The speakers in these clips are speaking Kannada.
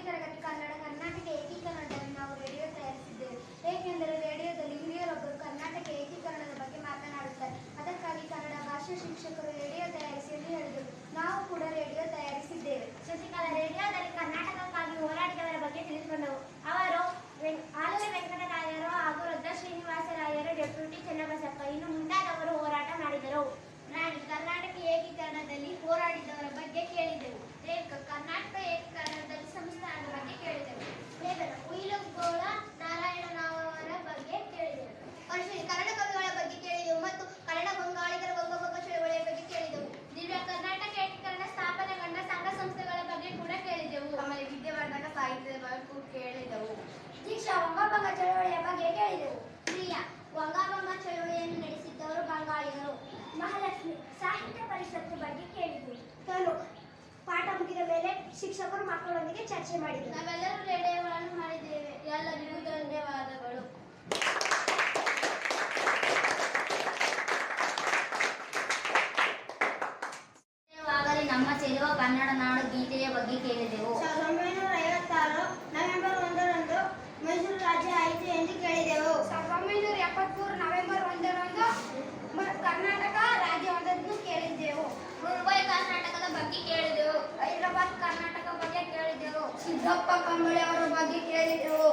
ತರಗತಿ ಕನ್ನಡ, ಕರ್ನಾಟಕ ಏಕೀಕರಣದಲ್ಲಿ ನಾವು ರೇಡಿಯೋ ತಯಾರಿಸಿದ್ದೇವೆ. ಏಕೆಂದರೆ ರೇಡಿಯೋದಲ್ಲಿ ಹಿರಿಯರೊಬ್ಬರು ಕರ್ನಾಟಕ ಏಕೀಕರಣದ ಬಗ್ಗೆ ಮಾತನಾಡುತ್ತಾರೆ. ಅದಕ್ಕಾಗಿ ಕನ್ನಡ ಭಾಷಾ ಶಿಕ್ಷಕರು ರೇಡಿಯೋ ತಯಾರಿಸಿ ಎಂದು ಹೇಳಿದರು. ನಾವು ಕೂಡ ರೇಡಿಯೋ ತಯಾರಿಸಿದ್ದೇವೆ. ಶಶಿಕಲಾ ರೇಡಿಯೋದಲ್ಲಿ ಕರ್ನಾಟಕಕ್ಕಾಗಿ ಹೋರಾಡಿದವರ ಬಗ್ಗೆ ತಿಳಿದುಕೊಂಡವು ಅವರು ವೆಂ- ಆಲೂರು ವೆಂಕಟರಾಯರು ಹಾಗೂ ರುದ್ರ ಶ್ರೀನಿವಾಸರಾಯರು ಡೆಪ್ಯೂಟಿ ಚನ್ನಬಸಪ್ಪ ಇನ್ನು ಮುಂತಾದವರು ಹೋರಾಟ ಮಾಡಿದರು ರಾಣಿ ಕರ್ನಾಟಕ ಏಕೀಕರಣದಲ್ಲಿ ಹೋರಾಡಿದವರ ಬಗ್ಗೆ ಕೇಳಿದೆವು ರೇಖಾ ಕರ್ನಾಟಕ ಏಕೀಕರಣದಲ್ಲಿ ಸಂಸ್ಥಾನದ ಬಗ್ಗೆ ಕೇಳಿದೆವು ಲೇಖನ ಉಯಿಲುಗೋಳ ನಾರಾಯಣರಾವರ ಬಗ್ಗೆ ಕೇಳಿದೆವು ಅಶ್ವಿನಿ ಕನ್ನಡ ಕವಿಗಳ ಬಗ್ಗೆ ಕೇಳಿದೆವು ಮತ್ತು ಕನ್ನಡ ಬಂಗಾಳಿಗರ ಬಂಗಭಂಗ ಚಳವಳಿಯ ಬಗ್ಗೆ ಕೇಳಿದೆವು ದಿವ್ಯ ಕರ್ನಾಟಕ ಏಕೀಕರಣ ಸ್ಥಾಪನೆಗೊಂಡ ಸಂಘ ಸಂಸ್ಥೆಗಳ ಬಗ್ಗೆ ಕೂಡ ಕೇಳಿದೆವು ಆಮೇಲೆ ವಿದ್ಯಾವರ್ಧಕ ಸಾಹಿತ್ಯದ ಬಗ್ಗೆ ಕೇಳಿದೆವು ದೀಕ್ಷಾ ವಂಗಭಂಗ ಚಳವಳಿಯ ಬಗ್ಗೆ ಕೇಳಿದೆವು ಪ್ರಿಯಾ ವಂಗಭಂಗ ಚಳವಳಿಯನ್ನು ನಡೆಸಿದ್ದವರು ಬಂಗಾಳಿಗರು ಮಹಾಲಕ್ಷ್ಮಿ ಸಾಹಿತ್ಯ ಪರಿಷತ್ತು ಬಗ್ಗೆ ಕೇಳಿದೆವು ತನು ಪಾಠ ಮುಗಿದ ಮೇಲೆ ಶಿಕ್ಷಕರು ಮಕ್ಕಳೊಂದಿಗೆ ಚರ್ಚೆ ಮಾಡಿದರು. ನಾವೆಲ್ಲರೂ ರೇಡಿಯೋಗಳನ್ನು ಮಾಡಿದ್ದೇವೆ. ಎಲ್ಲರಿಗೂ ಧನ್ಯವಾದಗಳು. ನಮ್ಮ ಚೆಲುವ ಕನ್ನಡ ನಾಡು ಗೀತೆಯ ಬಗ್ಗೆ ಕೇಳಿದೆವು. ಸಾವಿರದ ಒಂಬೈನೂರ ಐವತ್ತಾರು ನವೆಂಬರ್ ಒಂದರಂದು ಮೈಸೂರು ರಾಜ್ಯ ಆಯಿತು ಎಂದು ಕೇಳಿದೆವು ಸಾವಿರದ ಒಂಬೈನೂರ ಎಪ್ಪತ್ಮೂರು ನವೆಂಬರ್ ಒಂದರಂದು ಮ- ಕರ್ನಾಟಕ ರಾಜ್ಯವಾದದ್ದು ಕೇಳಿದ್ದೆವು ಮುಂಬೈ ಕರ್ನಾಟಕದ ಬಗ್ಗೆ ಕೇಳಿದೆವು ಹೈದರಾಬಾದ್ ಕರ್ನಾಟಕ ಬಗ್ಗೆ ಕೇಳಿದೆವು ಸಿದ್ದಪ್ಪ ಕಂಬಳಿ ಅವರ ಬಗ್ಗೆ ಕೇಳಿದೆವು.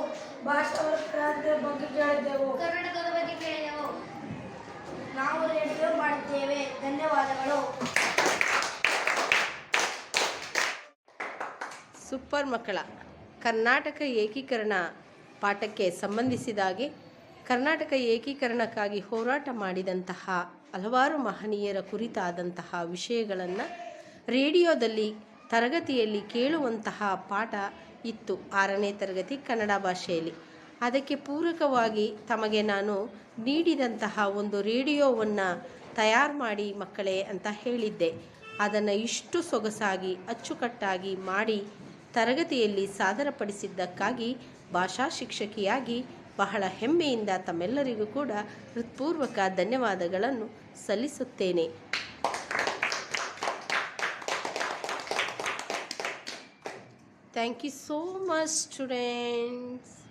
ಭಾಷಾವರ ಕ್ರಾಂತಿಯ ಬಗ್ಗೆ ಕೇಳಿದ್ದೆವು ಕರ್ನಾಟಕದ ಬಗ್ಗೆ ಕೇಳಿದೆವು. ನಾವು ರೇಡಿಯೋ ಮಾಡುತ್ತೇವೆ. ಧನ್ಯವಾದಗಳು. ಸೂಪರ್ ಮಕ್ಕಳ ಕರ್ನಾಟಕ ಏಕೀಕರಣ ಪಾಠಕ್ಕೆ ಸಂಬಂಧಿಸಿದಾಗೆ ಕರ್ನಾಟಕ ಏಕೀಕರಣಕ್ಕಾಗಿ ಹೋರಾಟ ಮಾಡಿದಂತಹ ಹಲವಾರು ಮಹನೀಯರ ಕುರಿತಾದಂತಹ ವಿಷಯಗಳನ್ನು ರೇಡಿಯೋದಲ್ಲಿ ತರಗತಿಯಲ್ಲಿ ಕೇಳುವಂತಹ ಪಾಠ ಇತ್ತು. ಆರನೇ ತರಗತಿ ಕನ್ನಡ ಭಾಷೆಯಲ್ಲಿ. ಅದಕ್ಕೆ ಪೂರಕವಾಗಿ ತಮಗೆ ನಾನು ನೀಡಿದಂತಹ ಒಂದು ರೇಡಿಯೋವನ್ನು ತಯಾರು ಮಾಡಿ ಮಕ್ಕಳೇ ಅಂತ ಹೇಳಿದ್ದೆ. ಅದನ್ನು ಇಷ್ಟು ಸೊಗಸಾಗಿ, ಅಚ್ಚುಕಟ್ಟಾಗಿ ಮಾಡಿ ತರಗತಿಯಲ್ಲಿ ಸಾದರಪಡಿಸಿದ್ದಕ್ಕಾಗಿ ಭಾಷಾ ಶಿಕ್ಷಕಿಯಾಗಿ ಬಹಳ ಹೆಮ್ಮೆಯಿಂದ ತಮ್ಮೆಲ್ಲರಿಗೂ ಕೂಡ ಹೃತ್ಪೂರ್ವಕ ಧನ್ಯವಾದಗಳನ್ನು ಸಲ್ಲಿಸುತ್ತೇನೆ. Thank you so much students.